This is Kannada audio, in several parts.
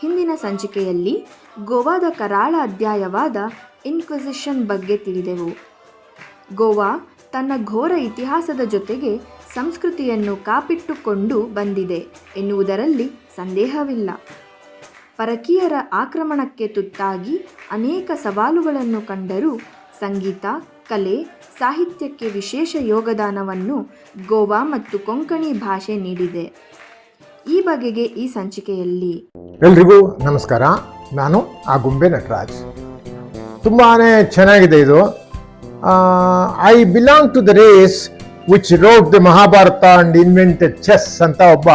ಹಿಂದಿನ ಸಂಚಿಕೆಯಲ್ಲಿ ಗೋವಾದ ಕರಾಳ ಅಧ್ಯಾಯವಾದ ಇನ್ಕ್ವಿಸಿಷನ್ ಬಗ್ಗೆ ತಿಳಿದೆವು. ಗೋವಾ ತನ್ನ ಘೋರ ಇತಿಹಾಸದ ಜೊತೆಗೆ ಸಂಸ್ಕೃತಿಯನ್ನು ಕಾಪಿಟ್ಟುಕೊಂಡು ಬಂದಿದೆ ಎನ್ನುವುದರಲ್ಲಿ ಸಂದೇಹವಿಲ್ಲ. ಪರಕೀಯರ ಆಕ್ರಮಣಕ್ಕೆ ತುತ್ತಾಗಿ ಅನೇಕ ಸವಾಲುಗಳನ್ನು ಕಂಡರೂ ಸಂಗೀತ, ಕಲೆ, ಸಾಹಿತ್ಯಕ್ಕೆ ವಿಶೇಷ ಯೋಗದಾನವನ್ನು ಗೋವಾ ಮತ್ತು ಕೊಂಕಣಿ ಭಾಷೆ ನೀಡಿದೆ. ಈ ಬಗೆಗೆ ಈ ಸಂಚಿಕೆಯಲ್ಲಿ. ಎಲ್ರಿಗೂ ನಮಸ್ಕಾರ. ನಾನು ಆ ಗುಂಬೆ ನಟರಾಜ್. ತುಂಬಾ ಚೆನ್ನಾಗಿದೆ ಇದು. I belong to the race which wrote the Mahabharata and invented chess ಅಂತ ಒಬ್ಬ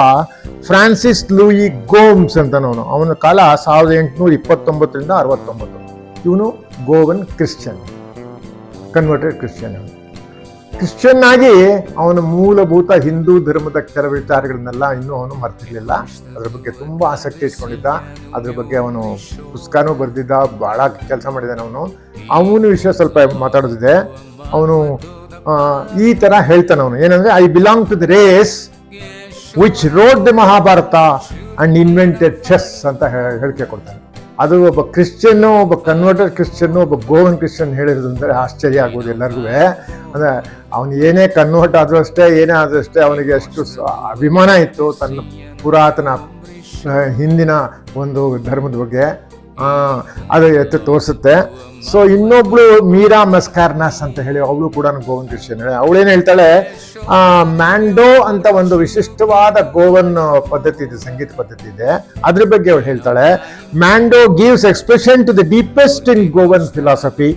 ಫ್ರಾನ್ಸಿಸ್ ಲೂಯಿ ಗೋಮ್ಸ್ ಅಂತನವನು. ಅವನ ಕಾಲ ಸಾವಿರದ ಎಂಟುನೂರ ಇಪ್ಪತ್ತೊಂಬತ್ತರಿಂದ ಅರವತ್ತೊಂಬತ್ತು. ಇವನು ಗೋವನ್ ಕ್ರಿಶ್ಚಿಯನ್ ಕನ್ವರ್ಟೆಡ್ ಕ್ರಿಶ್ಚಿಯನ್ ಅವನು. ಕ್ರಿಶ್ಚಿಯನ್ ಆಗಿ ಅವನ ಮೂಲಭೂತ ಹಿಂದೂ ಧರ್ಮದ ಕೆಲವು ವಿಚಾರಗಳನ್ನೆಲ್ಲ ಇನ್ನೂ ಅವನು ಮರ್ತಿರ್ಲಿಲ್ಲ. ಅದ್ರ ಬಗ್ಗೆ ತುಂಬಾ ಆಸಕ್ತಿ ಇಟ್ಕೊಂಡಿದ್ದ. ಅದ್ರ ಬಗ್ಗೆ ಅವನು ಪುಸ್ತಕನೂ ಬರೆದಿದ್ದ ಭಾಳ ಕೆಲಸ ಮಾಡಿದ್ದಾನೆ ಅವನು. ಅವನು ವಿಷಯ ಸ್ವಲ್ಪ ಮಾತಾಡೋದಿದೆ. ಅವನು ಈ ತರ ಹೇಳ್ತಾನೆ ಅವನು. ಏನಂದ್ರೆ I belong to the race which wrote the Mahabharata and invented chess ಅಂತ ಹೇಳಿಕೆ ಕೊಡ್ತಾನೆ. ಅದು ಒಬ್ಬ ಕ್ರಿಶ್ಚಿಯನ್ನು ಒಬ್ಬ ಕನ್ವರ್ಟೆಡ್ ಕ್ರಿಶ್ಚಿಯನ್ನು ಒಬ್ಬ ಗೋವನ್ ಕ್ರಿಶ್ಚಿಯನ್ ಹೇಳಿರೋದು ಅಂದರೆ ಆಶ್ಚರ್ಯ ಆಗೋದು ಎಲ್ಲರಿಗೂ. ಅಂದರೆ ಅವನು ಏನೇ ಕನ್ವರ್ಟ್ ಆದರೂ ಅಷ್ಟೇ, ಏನೇ ಆದರೂ ಅಷ್ಟೇ ಅವನಿಗೆ ಅಷ್ಟು ಅಭಿಮಾನ ಇತ್ತು ತನ್ನ ಪುರಾತನ ಹಿಂದಿನ ಒಂದು ಧರ್ಮದ ಬಗ್ಗೆ. ಅದು ಎತ್ತು ತೋರಿಸುತ್ತೆ. ಸೊ ಇನ್ನೊಬ್ಳು ಮೀರಾ ಮಸ್ಕಾರ್ನಾಸ್ ಅಂತ ಹೇಳಿ ಅವಳು ಕೂಡ ಗೋವನ್ ಕ್ರಿಶ್ಚಿಯನ್ ಅವಳೇನು ಹೇಳ್ತಾಳೆ ಮ್ಯಾಂಡೋ ಅಂತ ಒಂದು ವಿಶಿಷ್ಟವಾದ ಗೋವನ್ ಪದ್ಧತಿ ಇದೆ, ಸಂಗೀತ ಪದ್ಧತಿ ಇದೆ. ಅದ್ರ ಬಗ್ಗೆ ಅವಳು ಹೇಳ್ತಾಳೆ, Mando gives expression to the deepest in Goan philosophy,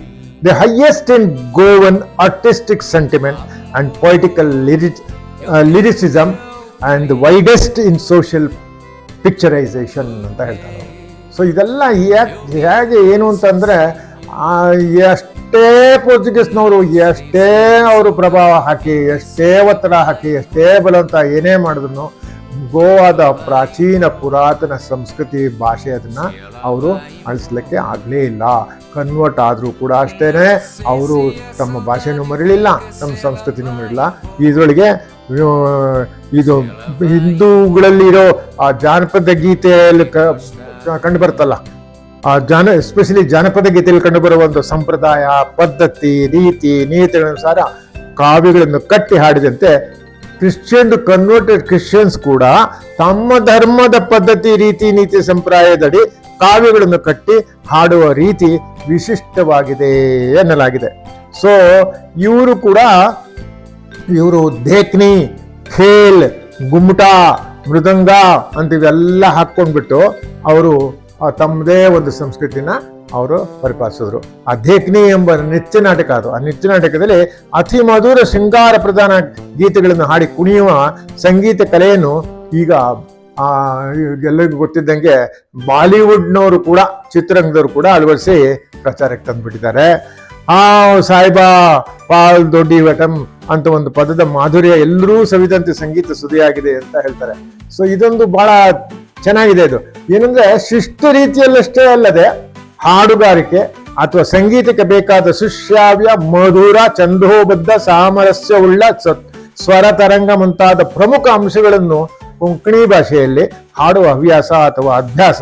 the highest in Goan artistic sentiment and political lyricism and widest in social picturisation ಅಂತ ಹೇಳ್ತಾರೆ ಸೊ ಇದೆಲ್ಲ ಹೇಗೆ ಏನು ಅಂತಂದರೆ ಎಷ್ಟೇ ಪೋರ್ಚುಗೀಸ್ನವರು, ಎಷ್ಟೇ ಅವರು ಪ್ರಭಾವ ಹಾಕಿ, ಎಷ್ಟೇ ಒತ್ತಡ ಹಾಕಿ, ಎಷ್ಟೇ ಬಲವಂತ ಏನೇ ಮಾಡಿದ್ರು ಗೋವಾದ ಪ್ರಾಚೀನ ಪುರಾತನ ಸಂಸ್ಕೃತಿ ಭಾಷೆ ಅದನ್ನು ಅವರು ಅಳಿಸ್ಲಿಕ್ಕೆ ಆಗಲೇ ಇಲ್ಲ. ಕನ್ವರ್ಟ್ ಆದರೂ ಕೂಡ ಅಷ್ಟೇ ಅವರು ತಮ್ಮ ಭಾಷೆನೂ ಮರಳಿಲ್ಲ ತಮ್ಮ ಸಂಸ್ಕೃತಿನೂ ಮರಳಿಲ್ಲ ಇದರೊಳಗೆ ಇದು ಹಿಂದೂಗಳಲ್ಲಿರೋ ಆ ಜಾನಪದ ಗೀತೆಯಲ್ಲಿ ಕ ಕಂಡು ಬರುತ್ತಲ್ಲ ಆ ಜಾನ ಎಸ್ಪೆಷಲಿ ಜಾನಪದ ಗೀತೆಯಲ್ಲಿ ಕಂಡುಬರುವ ಒಂದು ಸಂಪ್ರದಾಯ, ಪದ್ಧತಿ, ರೀತಿ ನೀತಿಗಳನುಸಾರ ಕಾವ್ಯಗಳನ್ನು ಕಟ್ಟಿ ಹಾಡಿದಂತೆ ಕ್ರಿಶ್ಚಿಯನ್ ಕನ್ವರ್ಟೆಡ್ ಕ್ರಿಶ್ಚಿಯನ್ಸ್ ಕೂಡ ತಮ್ಮ ಧರ್ಮದ ಪದ್ಧತಿ, ರೀತಿ, ನೀತಿ ಸಂಪ್ರದಾಯದಡಿ ಕಾವ್ಯಗಳನ್ನು ಕಟ್ಟಿ ಹಾಡುವ ರೀತಿ ವಿಶಿಷ್ಟವಾಗಿದೆ ಎನ್ನಲಾಗಿದೆ. ಸೊ ಇವರು ಕೂಡ, ಇವರು ದೇಕ್ನಿ ಖೇಲ್, ಗುಮ್ಟಾ ಮೃದಂಗ ಅಂತ ಇವೆಲ್ಲ ಹಾಕ್ಕೊಂಡ್ಬಿಟ್ಟು ಅವರು ತಮ್ಮದೇ ಒಂದು ಸಂಸ್ಕೃತಿನ ಅವರು ಪರಿಪಾಲಿಸಿದ್ರು. ಆ ದೇಕ್ನಿ ಎಂಬ ನಿತ್ಯ ನಾಟಕ ಅದು. ಆ ನಿತ್ಯ ನಾಟಕದಲ್ಲಿ ಅತಿ ಮಧುರ ಶೃಂಗಾರ ಪ್ರಧಾನ ಗೀತೆಗಳನ್ನು ಹಾಡಿ ಕುಣಿಯುವ ಸಂಗೀತ ಕಲೆಯನ್ನು ಈಗ ಎಲ್ಲರಿಗೂ ಗೊತ್ತಿದ್ದಂಗೆ ಬಾಲಿವುಡ್ನವರು ಕೂಡ, ಚಿತ್ರರಂಗದವರು ಕೂಡ ಅಳವಡಿಸಿ ಪ್ರಚಾರಕ್ಕೆ ತಂದುಬಿಟ್ಟಿದ್ದಾರೆ. ಆ ಸಾಯಿಬಾ, ಪಾಲ್ ದೊಡ್ಡಿ ವಟಂ ಅಂತ ಒಂದು ಪದದ ಮಾಧುರ್ಯ ಎಲ್ಲರೂ ಸವಿದಂತೆ ಸಂಗೀತ ಸುದಿಯಾಗಿದೆ ಅಂತ ಹೇಳ್ತಾರೆ. ಸೊ ಇದೊಂದು ಬಹಳ ಚೆನ್ನಾಗಿದೆ ಇದು. ಏನಂದ್ರೆ ಶಿಷ್ಟ ರೀತಿಯಲ್ಲಷ್ಟೇ ಅಲ್ಲದೆ, ಹಾಡುಗಾರಿಕೆ ಅಥವಾ ಸಂಗೀತಕ್ಕೆ ಬೇಕಾದ ಸುಶ್ರಾವ್ಯ, ಮಧುರ, ಚಂದೋಬದ್ಧ ಸಾಮರಸ್ಯವುಳ್ಳ ಸ್ವರ ತರಂಗ ಮುಂತಾದ ಪ್ರಮುಖ ಅಂಶಗಳನ್ನು ಕೊಂಕಣಿ ಭಾಷೆಯಲ್ಲಿ ಹಾಡುವ ಹವ್ಯಾಸ ಅಥವಾ ಅಭ್ಯಾಸ,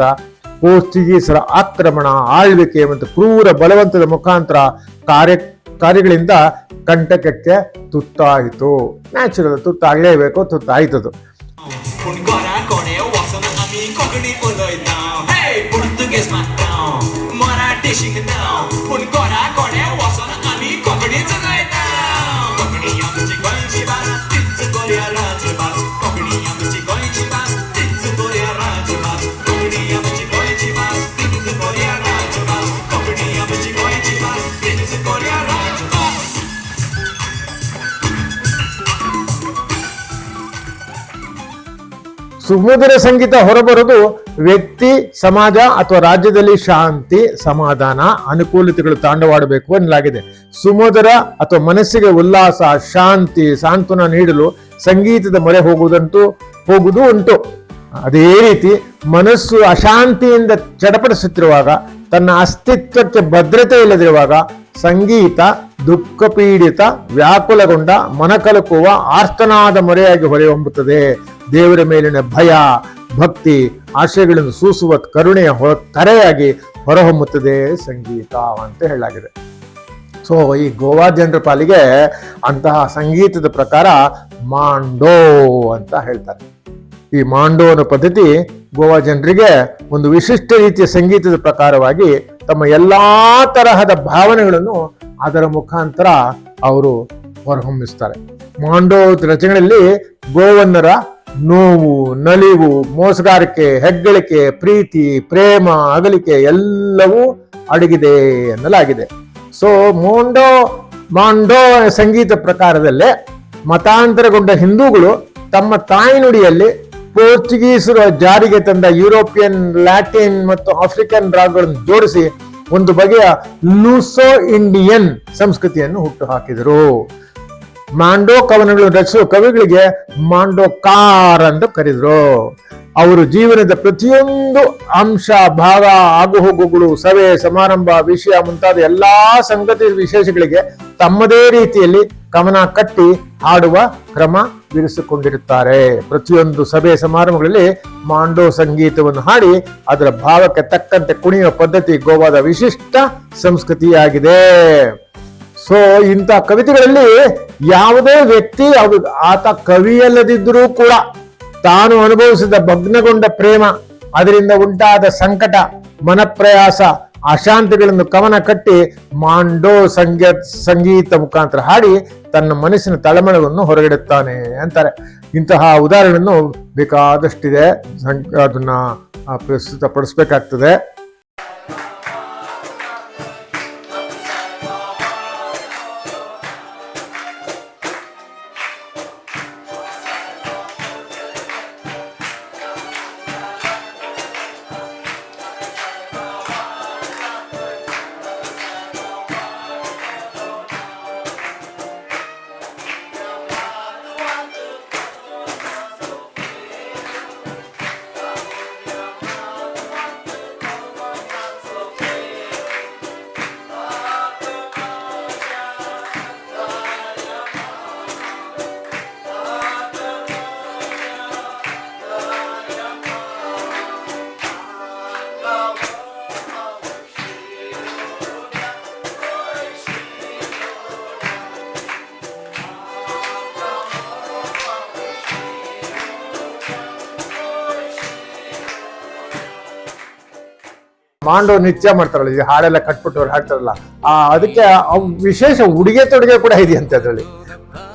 ಪೋರ್ಚುಗೀಸರ ಆಕ್ರಮಣ, ಆಳ್ವಿಕೆ ಮತ್ತು ಕ್ರೂರ ಬಲವಂತದ ಮುಖಾಂತರ ಕಾರ್ಯ ಕಾರ್ಯಗಳಿಂದ ಕಂಟಕಕ್ಕೆ ತುತ್ತಾಯಿತು. ನ್ಯಾಚುರಲ್ ತುತ್ತಾಗಲೇಬೇಕು ತುತ್ತಾಯ್ತದು. Con ಸುಮಧುರ ಸಂಗೀತ ಹೊರಬರೋದು ವ್ಯಕ್ತಿ, ಸಮಾಜ ಅಥವಾ ರಾಜ್ಯದಲ್ಲಿ ಶಾಂತಿ, ಸಮಾಧಾನ, ಅನುಕೂಲತೆಗಳು ತಾಂಡವಾಡಬೇಕು ಎನ್ನಲಾಗಿದೆ. ಸುಮಧುರ ಅಥವಾ ಮನಸ್ಸಿಗೆ ಉಲ್ಲಾಸ, ಶಾಂತಿ, ಸಾಂತ್ವನ ನೀಡಲು ಸಂಗೀತದ ಮೊರೆ ಹೋಗುವುದಂತೂ, ಹೋಗುವುದು ಉಂಟು. ಅದೇ ರೀತಿ ಮನಸ್ಸು ಅಶಾಂತಿಯಿಂದ ಚಡಪಡಿಸುತ್ತಿರುವಾಗ, ತನ್ನ ಅಸ್ತಿತ್ವಕ್ಕೆ ಭದ್ರತೆ ಇಲ್ಲದಿರುವಾಗ ಸಂಗೀತ ದುಃಖ ಪೀಡಿತ ವ್ಯಾಕುಲಗೊಂಡ, ಮನಕಲುಕುವ, ಆರ್ತನಾದ ಮೊರೆಯಾಗಿ ಹೊರೆಹೊಮ್ಮುತ್ತದೆ ದೇವರ ಮೇಲಿನ ಭಯ, ಭಕ್ತಿ ಆಶಯಗಳನ್ನು ಸೂಸುವ ಕರುಣೆಯ ಹೊ, ಕರೆಯಾಗಿ ಹೊರಹೊಮ್ಮುತ್ತದೆ ಸಂಗೀತ ಅಂತ ಹೇಳಲಾಗಿದೆ. ಸೊ ಈ ಗೋವಾ ಜನರ ಪಾಲಿಗೆ ಅಂತಹ ಸಂಗೀತದ ಪ್ರಕಾರ ಮಾಂಡೋ ಅಂತ ಹೇಳ್ತಾರೆ. ಈ ಮಾಂಡೋ ಅನ್ನೋ ಪದ್ಧತಿ ಗೋವಾ ಜನರಿಗೆ ಒಂದು ವಿಶಿಷ್ಟ ರೀತಿಯ ಸಂಗೀತದ ಪ್ರಕಾರವಾಗಿ ತಮ್ಮ ಎಲ್ಲಾ ತರಹದ ಭಾವನೆಗಳನ್ನು ಅದರ ಮುಖಾಂತರ ಅವರು ಹೊರಹೊಮ್ಮಿಸ್ತಾರೆ. ಮಾಂಡೋ ರಚನೆಗಳಲ್ಲಿ ಗೋವನ್ನರ ನೋವು, ನಲಿವು, ಮೋಸಗಾರಿಕೆ, ಹೆಗ್ಗಳಿಕೆ, ಪ್ರೀತಿ, ಪ್ರೇಮ, ಅಗಲಿಕೆ ಎಲ್ಲವೂ ಅಡಗಿದೆ ಎನ್ನಲಾಗಿದೆ. ಸೊ ಮೋಂಡೋ ಮಾಂಡೋ ಸಂಗೀತ ಪ್ರಕಾರದಲ್ಲೇ ಮತಾಂತರಗೊಂಡ ಹಿಂದೂಗಳು ತಮ್ಮ ತಾಯ್ನುಡಿಯಲ್ಲಿ ಪೋರ್ಚುಗೀಸರು ಜಾರಿಗೆ ತಂದ ಯುರೋಪಿಯನ್, ಲ್ಯಾಟಿನ್ ಮತ್ತು ಆಫ್ರಿಕನ್ ರಾಗಗಳನ್ನು ಜೋಡಿಸಿ ಒಂದು ಬಗೆಯ ಲೂಸೋ ಇಂಡಿಯನ್ ಸಂಸ್ಕೃತಿಯನ್ನು ಹುಟ್ಟುಹಾಕಿದರು ಮಾಂಡೋ ಕವನಗಳು ರಚಿಸುವ ಕವಿಗಳಿಗೆ ಮಾಂಡೋಕಾರ್ ಅಂತ ಕರೆದರು. ಅವರು ಜೀವನದ ಪ್ರತಿಯೊಂದು ಅಂಶ ಭಾಗ ಆಗುಹೋಗುಗಳು, ಸಭೆ, ಸಮಾರಂಭ, ವಿಷಯ ಮುಂತಾದ ಎಲ್ಲಾ ಸಂಗತಿ ವಿಶೇಷಗಳಿಗೆ ತಮ್ಮದೇ ರೀತಿಯಲ್ಲಿ ಕವನ ಕಟ್ಟಿ ಹಾಡುವ ಕ್ರಮ ಬಿರಿಸಿಕೊಂಡಿರುತ್ತಾರೆ ಪ್ರತಿಯೊಂದು ಸಭೆ, ಸಮಾರಂಭಗಳಲ್ಲಿ ಮಾಂಡೋ ಸಂಗೀತವನ್ನು ಹಾಡಿ ಅದರ ಭಾವಕ್ಕೆ ತಕ್ಕಂತೆ ಕುಣಿಯುವ ಪದ್ಧತಿ ಗೋವಾದ ವಿಶಿಷ್ಟ ಸಂಸ್ಕೃತಿಯಾಗಿದೆ. ಸೊ ಇಂಥ ಕವಿತೆಗಳಲ್ಲಿ ಯಾವುದೇ ವ್ಯಕ್ತಿ ಅದು ಆತ ಕವಿಯಲ್ಲದಿದ್ದರೂ ಕೂಡ ತಾನು ಅನುಭವಿಸಿದ ಭಗ್ನಗೊಂಡ ಪ್ರೇಮ, ಅದರಿಂದ ಉಂಟಾದ ಸಂಕಟ, ಮನಪ್ರಯಾಸ, ಅಶಾಂತಿಗಳನ್ನು ಕವನ ಕಟ್ಟಿ ಮಾಂಡೋ ಸಂಗೀತ ಸಂಗೀತ ಮುಖಾಂತರ ಹಾಡಿ ತನ್ನ ಮನಸ್ಸಿನ ತಳಮಳವನ್ನು ಹೊರಗಿಡುತ್ತಾನೆ ಅಂತಾರೆ. ಇಂತಹ ಉದಾಹರಣೆಯನ್ನು ಬೇಕಾದಷ್ಟಿದೆ. ಅದನ್ನ ಪ್ರಸ್ತುತ ಪ್ರಸ್ತುತಪಡಿಸ್ಬೇಕಾಗ್ತದೆ. ಮಾಂಡೋ ನೃತ್ಯ ಮಾಡ್ತಾರಲ್ಲ, ಈ ಹಾಡೆಲ್ಲ ಕಟ್ಬಿಟ್ಟು ಹಾಡ್ತಾರಲ್ಲ, ಆ, ಅದಕ್ಕೆ ವಿಶೇಷ ಉಡುಗೆ ತೊಡುಗೆ ಕೂಡ ಇದೆಯಂತೆ ಅದರಲ್ಲಿ.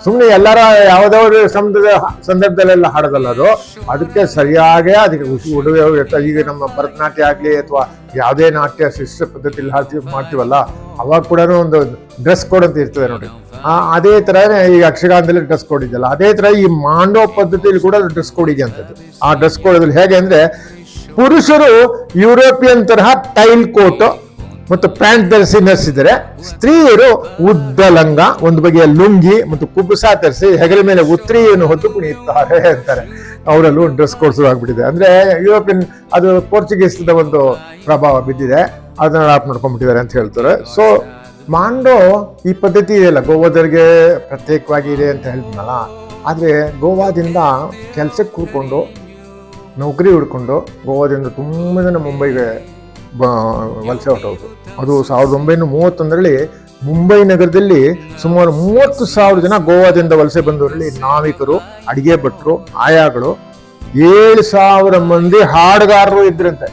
ಸುಮ್ಮನೆ ಎಲ್ಲರ ಯಾವುದೋ ಸಂದರ್ಭ ಸಂದರ್ಭದಲ್ಲೆಲ್ಲ ಹಾಡೋದಲ್ಲ ಅದು. ಅದಕ್ಕೆ ಸರಿಯಾಗಿ ಅದಕ್ಕೆ ಖುಷಿ ಉಡುಗೆ. ಈಗ ನಮ್ಮ ಭರತನಾಟ್ಯ ಆಗಲಿ ಅಥವಾ ಯಾವುದೇ ನಾಟ್ಯ ಶಿಷ್ಟ ಪದ್ಧತಿಯಲ್ಲಿ ಹಾಡ್ತೀವಿ, ಮಾಡ್ತೀವಲ್ಲ, ಅವಾಗ ಕೂಡ ಒಂದು ಡ್ರೆಸ್ ಕೋಡ್ ಅಂತ ಇರ್ತದೆ ನೋಡಿ ಅದೇ ಥರ ಈ ಯಕ್ಷಗಾನದಲ್ಲಿ ಡ್ರೆಸ್ ಕೋಡ್ ಇದೆಯಲ್ಲ, ಅದೇ ತರ ಈ ಮಾಂಡೋ ಪದ್ಧತಿಯಲ್ಲಿ ಕೂಡ ಡ್ರೆಸ್ ಕೋಡ್ ಇದೆ ಆ ಡ್ರೆಸ್ ಕೋಡ್ ಹೇಗೆ ಅಂದ್ರೆ ಪುರುಷರು ಯುರೋಪಿಯನ್ ತರಹ ಟೈಲ್ ಕೋಟ್ ಮತ್ತು ಪ್ಯಾಂಟ್ ಧರಿಸಿ ನರ್ಸಿದರೆ ಸ್ತ್ರೀಯರು ಉದ್ದ ಲಂಗ, ಒಂದು ಬಗೆಯ ಲುಂಗಿ ಮತ್ತು ಕುಬುಸ ಧರಿಸಿ ಹೆಗಲ ಮೇಲೆ ಉತ್ರಿಯನ್ನು ಹೊತ್ತು ಕುಣಿಯುತ್ತಾರೆ ಅಂತಾರೆ. ಅವರಲ್ಲೂ ಡ್ರೆಸ್ ಕೋಡ್ ಶುರು ಆಗ್ಬಿಟ್ಟಿದೆ. ಅಂದ್ರೆ ಯುರೋಪಿಯನ್, ಅದು ಪೋರ್ಚುಗೀಸ್ದ ಒಂದು ಪ್ರಭಾವ ಬಿದ್ದಿದೆ. ಅದನ್ನ ಅಡಾಪ್ಟ್ ಮಾಡ್ಕೊಂಡ್ಬಿಟ್ಟಿದ್ದಾರೆ ಅಂತ ಹೇಳ್ತಾರೆ. ಸೊ ಮಾಂಡೋ ಈ ಪದ್ಧತಿ ಇದೆಯಲ್ಲ ಗೋವಾದವರಿಗೆ ಪ್ರತ್ಯೇಕವಾಗಿ ಇದೆ ಅಂತ ಹೇಳಿದ್ನಲ್ಲ ಆದ್ರೆ ಗೋವಾದಿಂದ ಕೆಲ್ಸಕ್ಕೆ ಕೂತ್ಕೊಂಡು ನೌಕರಿ ಹುಡ್ಕೊಂಡು ಗೋವಾದಿಂದ ತುಂಬ ಜನ ಮುಂಬೈಗೆ ಬ ವಲಸೆ ಹೊರಟೋದು ಅದು ಸಾವಿರದ ಒಂಬೈನೂರ ಮೂವತ್ತೊಂದರಲ್ಲಿ ಮುಂಬೈ ನಗರದಲ್ಲಿ ಸುಮಾರು ಮೂವತ್ತು ಸಾವಿರ ಜನ ಗೋವಾದಿಂದ ವಲಸೆ ಬಂದವರಲ್ಲಿ ನಾವಿಕರು, ಅಡಿಗೆ ಭಟ್ರು, ಆಯಾಗಳು. ಏಳು ಸಾವಿರ ಮಂದಿ ಹಾಡುಗಾರರು ಇದ್ರಂತೆ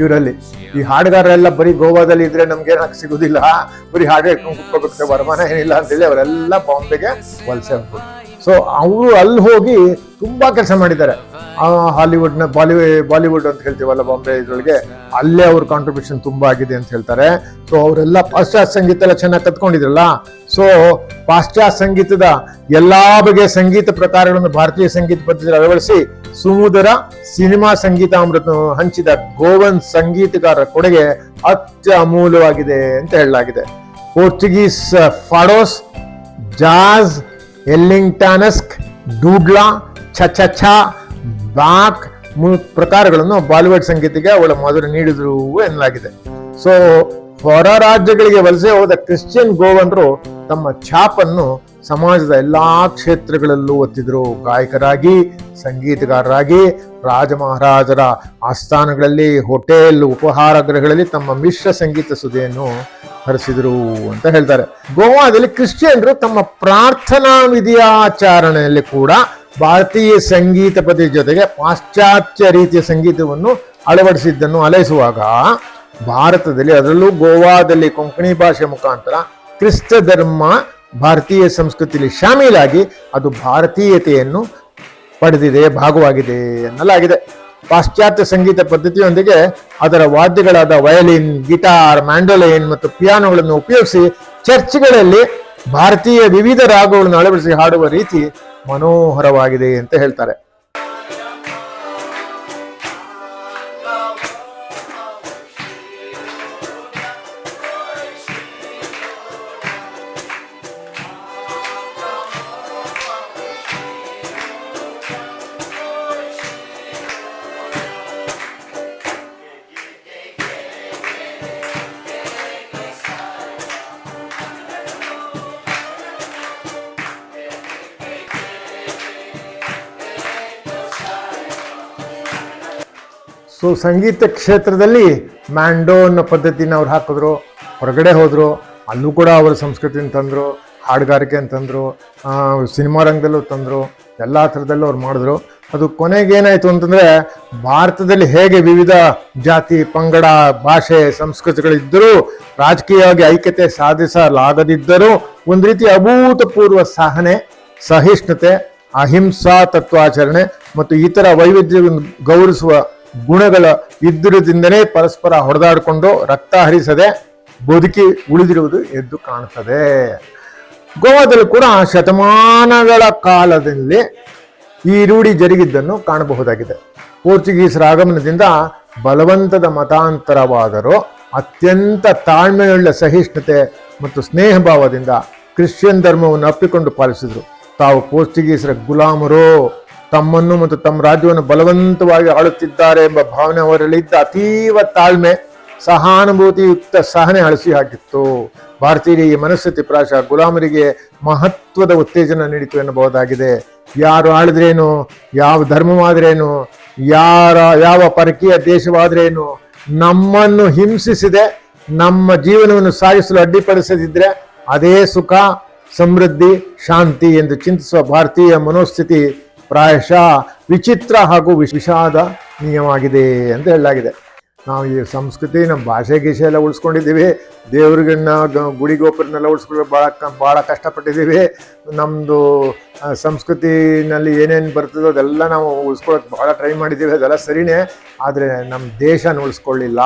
ಇವರಲ್ಲಿ. ಈ ಹಾಡುಗಾರರೆಲ್ಲ ಬರೀ ಗೋವಾದಲ್ಲಿ ಇದ್ರೆ ನಮ್ಗೆ ಏನಕ್ಕೆ ಸಿಗುದಿಲ್ಲ? ಬರೀ ಹಾಡು ಕುಟ್ಕೋಬೇಕು ವರಮಾನ ಏನಿಲ್ಲ ಅಂತೇಳಿ ಅವರೆಲ್ಲ ಬಾಂಬೆಗೆ ವಲಸೆ ಹೋಗ್ಬೋದು ಸೊ ಅವರು ಅಲ್ಲಿ ಹೋಗಿ ತುಂಬಾ ಕೆಲಸ ಮಾಡಿದ್ದಾರೆ. ಹಾಲಿವುಡ್ನ ಬಾಲಿವುಡ್ ಬಾಲಿವುಡ್ ಅಂತ ಹೇಳ್ತೀವಲ್ಲ ಬಾಂಬೆ ಇದ್ರೊಳಗೆ, ಅಲ್ಲೇ ಅವ್ರ ಕಾಂಟ್ರಿಬ್ಯೂಷನ್ ತುಂಬಾ ಆಗಿದೆ ಅಂತ ಹೇಳ್ತಾರೆ. ಸೊ ಅವರೆಲ್ಲ ಪಾಶ್ಚಾತ್ಯ ಸಂಗೀತ ಎಲ್ಲ ಚೆನ್ನಾಗಿ ಕತ್ಕೊಂಡಿದ್ರಲ್ಲ? ಸೊ ಪಾಶ್ಚಾತ್ಯ ಸಂಗೀತದ ಎಲ್ಲಾ ಬಗೆಯ ಸಂಗೀತ ಪ್ರಕಾರಗಳನ್ನು ಭಾರತೀಯ ಸಂಗೀತ ಪದ್ಧತಿ ಅಳವಡಿಸಿ ಸುಮುದರ ಸಿನಿಮಾ ಸಂಗೀತಾಮೃತ ಹಂಚಿದ ಗೋವನ್ ಸಂಗೀತಗಾರರ ಕೊಡುಗೆ ಅತ್ಯಮೂಲ್ಯವಾಗಿದೆ ಅಂತ ಹೇಳಲಾಗಿದೆ. ಪೋರ್ಚುಗೀಸ್ ಫಾಡೋಸ್ ಜಾಜ್ ಎಲ್ಲಿಂಗ್ಟಾನಸ್ಕ್ ಡೂಡ್ಲಾ ಛ ಮು- ಪ್ರಕಾರಗಳನ್ನು ಬಾಲಿವುಡ್ ಸಂಗೀತಕ್ಕೆ ಅವಳ ಮೊದಲು ನೀಡಿದ್ರು ಎನ್ನಲಾಗಿದೆ. ಸೊ ಹೊರ ರಾಜ್ಯಗಳಿಗೆ ವಲಸೆ ಹೋದ ಕ್ರಿಶ್ಚಿಯನ್ ಗೋವನ್ರು ತಮ್ಮ ಛಾಪನ್ನು ಸಮಾಜದ ಎಲ್ಲಾ ಕ್ಷೇತ್ರಗಳಲ್ಲೂ ಒತ್ತಿದ್ರು. ಗಾಯಕರಾಗಿ, ಸಂಗೀತಗಾರರಾಗಿ ರಾಜ ಮಹಾರಾಜರ ಆಸ್ಥಾನಗಳಲ್ಲಿ, ಹೋಟೆಲ್ ಉಪಹಾರ ಗೃಹಗಳಲ್ಲಿ ತಮ್ಮ ಮಿಶ್ರ ಸಂಗೀತ ಸುದೆಯನ್ನು ಹರಿಸಿದ್ರು ಅಂತ ಹೇಳ್ತಾರೆ. ಗೋವಾದಲ್ಲಿ ಕ್ರಿಶ್ಚಿಯನ್ರು ತಮ್ಮ ಪ್ರಾರ್ಥನಾ ವಿಧಿಯಾಚರಣೆಯಲ್ಲಿ ಕೂಡ ಭಾರತೀಯ ಸಂಗೀತ ಪದ್ಧತಿ ಜೊತೆಗೆ ಪಾಶ್ಚಾತ್ಯ ರೀತಿಯ ಸಂಗೀತವನ್ನು ಅಳವಡಿಸಿದ್ದನ್ನು ಅಲೈಸುವಾಗ ಭಾರತದಲ್ಲಿ, ಅದರಲ್ಲೂ ಗೋವಾದಲ್ಲಿ ಕೊಂಕಣಿ ಭಾಷೆ ಮುಖಾಂತರ ಕ್ರಿಸ್ತ ಧರ್ಮ ಭಾರತೀಯ ಸಂಸ್ಕೃತಿಯಲ್ಲಿ ಶಾಮೀಲಾಗಿ ಅದು ಭಾರತೀಯತೆಯನ್ನು ಪಡೆದಿದೆ, ಭಾಗವಾಗಿದೆ ಎನ್ನಲಾಗಿದೆ. ಪಾಶ್ಚಾತ್ಯ ಸಂಗೀತ ಪದ್ಧತಿಯೊಂದಿಗೆ ಅದರ ವಾದ್ಯಗಳಾದ ವಯಲಿನ್, ಗಿಟಾರ್, ಮ್ಯಾಂಡೋಲಿನ್ ಮತ್ತು ಪಿಯಾನೋಗಳನ್ನು ಉಪಯೋಗಿಸಿ ಚರ್ಚ್ಗಳಲ್ಲಿ ಭಾರತೀಯ ವಿವಿಧ ರಾಗಗಳನ್ನು ಅಳವಡಿಸಿ ಹಾಡುವ ರೀತಿ ಮನೋಹರವಾಗಿದೆ ಅಂತ ಹೇಳ್ತಾರೆ. ಸೊ ಸಂಗೀತ ಕ್ಷೇತ್ರದಲ್ಲಿ ಮ್ಯಾಂಡೋ ಅನ್ನೋ ಪದ್ಧತಿನ ಅವ್ರು ಹಾಕಿದ್ರು, ಹೊರಗಡೆ ಹೋದರು, ಅಲ್ಲೂ ಕೂಡ ಅವರ ಸಂಸ್ಕೃತಿನ ತಂದರು, ಹಾಡುಗಾರಿಕೆ ಅಂತಂದರು ಸಿನಿಮಾ ರಂಗದಲ್ಲೂ ತಂದರು, ಎಲ್ಲ ಥರದಲ್ಲೂ ಅವ್ರು ಮಾಡಿದ್ರು. ಅದು ಕೊನೆಗೆ ಏನಾಯಿತು ಅಂತಂದರೆ, ಭಾರತದಲ್ಲಿ ಹೇಗೆ ವಿವಿಧ ಜಾತಿ, ಪಂಗಡ, ಭಾಷೆ, ಸಂಸ್ಕೃತಿಗಳಿದ್ದರೂ, ರಾಜಕೀಯವಾಗಿ ಐಕ್ಯತೆ ಸಾಧಿಸಲಾಗದಿದ್ದರೂ, ಒಂದು ರೀತಿ ಅಭೂತಪೂರ್ವ ಸಹನೆ, ಸಹಿಷ್ಣುತೆ, ಅಹಿಂಸಾ ತತ್ವಾಚರಣೆ ಮತ್ತು ಇತರ ವೈವಿಧ್ಯವನ್ನು ಗೌರವಿಸುವ ಗುಣಗಳ ಇದ್ದುದರಿಂದಲೇ ಪರಸ್ಪರ ಹೊಡೆದಾಡಿಕೊಂಡು ರಕ್ತ ಹರಿಸದೆ ಬದುಕಿ ಉಳಿದಿರುವುದು ಎದ್ದು ಕಾಣುತ್ತದೆ. ಗೋವಾದಲ್ಲಿ ಕೂಡ ಶತಮಾನಗಳ ಕಾಲದಲ್ಲಿ ಈ ರೂಢಿ ಜರುಗಿದ್ದನ್ನು ಕಾಣಬಹುದಾಗಿದೆ. ಪೋರ್ಚುಗೀಸರ ಆಗಮನದಿಂದ ಬಲವಂತದ ಮತಾಂತರವಾದರೂ ಅತ್ಯಂತ ತಾಳ್ಮೆಯುಳ್ಳ ಸಹಿಷ್ಣುತೆ ಮತ್ತು ಸ್ನೇಹ ಭಾವದಿಂದ ಕ್ರಿಶ್ಚಿಯನ್ ಧರ್ಮವನ್ನು ಅಪ್ಪಿಕೊಂಡು ಪಾಲಿಸಿದರು. ತಾವು ಪೋರ್ಚುಗೀಸರ ಗುಲಾಮರು. ತಮ್ಮನ್ನು ಮತ್ತು ತಮ್ಮ ರಾಜ್ಯವನ್ನು ಬಲವಂತವಾಗಿ ಆಳುತ್ತಿದ್ದಾರೆ ಎಂಬ ಭಾವನೆ ಅವರಲ್ಲಿದ್ದ ಅತೀವ ತಾಳ್ಮೆ, ಸಹಾನುಭೂತಿಯುಕ್ತ ಸಹನೆ ಅಳಿಸಿ ಹಾಕಿತ್ತು ಭಾರತೀಯರಿಗೆ ಮನಸ್ಥಿತಿ ಪ್ರಾಶ ಗುಲಾಮರಿಗೆ ಮಹತ್ವದ ಉತ್ತೇಜನ ನೀಡಿತು ಎನ್ನಬಹುದಾಗಿದೆ. ಯಾರು ಆಳಿದ್ರೇನು, ಯಾವ ಧರ್ಮವಾದ್ರೇನು, ಯಾರ, ಯಾವ ಪರಕೀಯ ದೇಶವಾದ್ರೇನು, ನಮ್ಮನ್ನು ಹಿಂಸಿಸಿದೆ, ನಮ್ಮ ಜೀವನವನ್ನು ಸಾಗಿಸಲು ಅಡ್ಡಿಪಡಿಸದಿದ್ರೆ ಅದೇ ಸುಖ, ಸಮೃದ್ಧಿ, ಶಾಂತಿ ಎಂದು ಚಿಂತಿಸುವ ಭಾರತೀಯ ಮನೋಸ್ಥಿತಿ ಪ್ರಾಯಶಃ ವಿಚಿತ್ರ ಹಾಗೂ ವಿಷಾದ ನಿಯಮವಾಗಿದೆ ಅಂತ ಹೇಳಲಾಗಿದೆ. ನಾವು ಈ ಸಂಸ್ಕೃತಿ ನಮ್ಮ ಭಾಷೆ ಗೀಷೆ ಎಲ್ಲ ಉಳಿಸ್ಕೊಂಡಿದ್ದೀವಿ ದೇವ್ರಿಗನ್ನ ಗ- ಗುಡಿ ಗೋಪುರನೆಲ್ಲ ಉಳಿಸ್ಕೊಳ್ಳೋ ಭಾಳ ಭಾಳ ಕಷ್ಟಪಟ್ಟಿದ್ದೀವಿ. ನಮ್ಮದು ಸಂಸ್ಕೃತಿನಲ್ಲಿ ಏನೇನು ಬರ್ತದೋ ಅದೆಲ್ಲ ನಾವು ಉಳಿಸ್ಕೊಳ್ಳೋಕೆ ಭಾಳ ಟ್ರೈ ಮಾಡಿದ್ದೀವಿ. ಅದೆಲ್ಲ ಸರಿನೇ. ಆದರೆ ನಮ್ಮ ದೇಶನ ಉಳಿಸ್ಕೊಳ್ಳಿಲ್ಲ.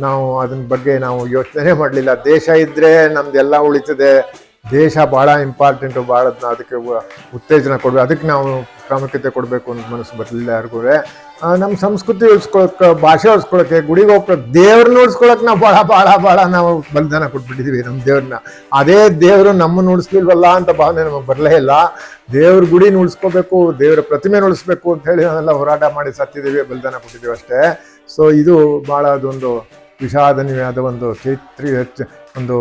ನಾವು ಅದನ್ನ ಬಗ್ಗೆ ನಾವು ಯೋಚನೆ ಮಾಡಲಿಲ್ಲ. ದೇಶ ಇದ್ದರೆ ನಮ್ದೆಲ್ಲ ಉಳಿತದೆ. ದೇಶ ಭಾಳ ಇಂಪಾರ್ಟೆಂಟು ಭಾಳ ಅದಕ್ಕೆ ಉತ್ತೇಜನ ಕೊಡಬೇಕು. ಅದಕ್ಕೆ ನಾವು ಪ್ರಾಮುಖ್ಯತೆ ಕೊಡಬೇಕು ಅಂತ ಮನಸ್ಸು ಬರಲಿಲ್ಲ ಯಾರಿಗೂ. ನಮ್ಮ ಸಂಸ್ಕೃತಿ ಉಳಿಸ್ಕೊಳಕ್ಕೆ ಭಾಷೆ ಉಳಿಸ್ಕೊಳಕ್ಕೆ ಗುಡಿಗೆ ಹೋಗ್ಕೊಳಕ್ಕೆ ದೇವ್ರನ್ನ ಉಳಿಸ್ಕೊಳಕ್ಕೆ ನಾವು ಭಾಳ ಭಾಳ ಭಾಳ ನಾವು ಬಲಿದಾನ ಕೊಟ್ಬಿಟ್ಟಿದ್ದೀವಿ ನಮ್ಮ ದೇವ್ರನ್ನ. ಅದೇ ದೇವರು ನಮ್ಮನ್ನು ಉಳಿಸ್ಲಿಲ್ವಲ್ಲ ಅಂತ ಭಾವನೆ ನಮಗೆ ಬರಲೇ ಇಲ್ಲ. ದೇವ್ರ ಗುಡಿನ ಉಳಿಸ್ಕೋಬೇಕು, ದೇವರ ಪ್ರತಿಮೆನ ಉಳಿಸ್ಬೇಕು ಅಂತ ಹೇಳಿ ನಾವೆಲ್ಲ ಹೋರಾಟ ಮಾಡಿ ಸತ್ತಿದ್ದೀವಿ ಬಲಿದಾನ ಕೊಟ್ಟಿದ್ದೀವಿ ಅಷ್ಟೇ. ಸೊ ಇದು ಭಾಳ ಅದೊಂದು ವಿಷಾದನೀಯವಾದ ಒಂದು ಚೈತ್ರಿ ಒಂದು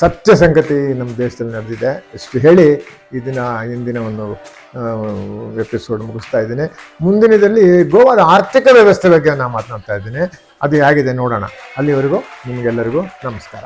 ಸತ್ಯ ಸಂಗತಿ ನಮ್ಮ ದೇಶದಲ್ಲಿ ನಡೆದಿದೆ. ಇಷ್ಟು ಹೇಳಿ ಇದನ್ನ ಇಂದಿನ ಒಂದು ಎಪಿಸೋಡ್ ಮುಗಿಸ್ತಾ ಇದ್ದೀನಿ. ಮುಂದಿನದಲ್ಲಿ ಗೋವಾದ ಆರ್ಥಿಕ ವ್ಯವಸ್ಥೆ ಬಗ್ಗೆ ನಾನು ಮಾತನಾಡ್ತಾ ಇದ್ದೀನಿ. ಅದು ಹೇಗಿದೆ ನೋಡೋಣ. ಅಲ್ಲಿವರೆಗೂ ನಿಮಗೆಲ್ಲರಿಗೂ ನಮಸ್ಕಾರ.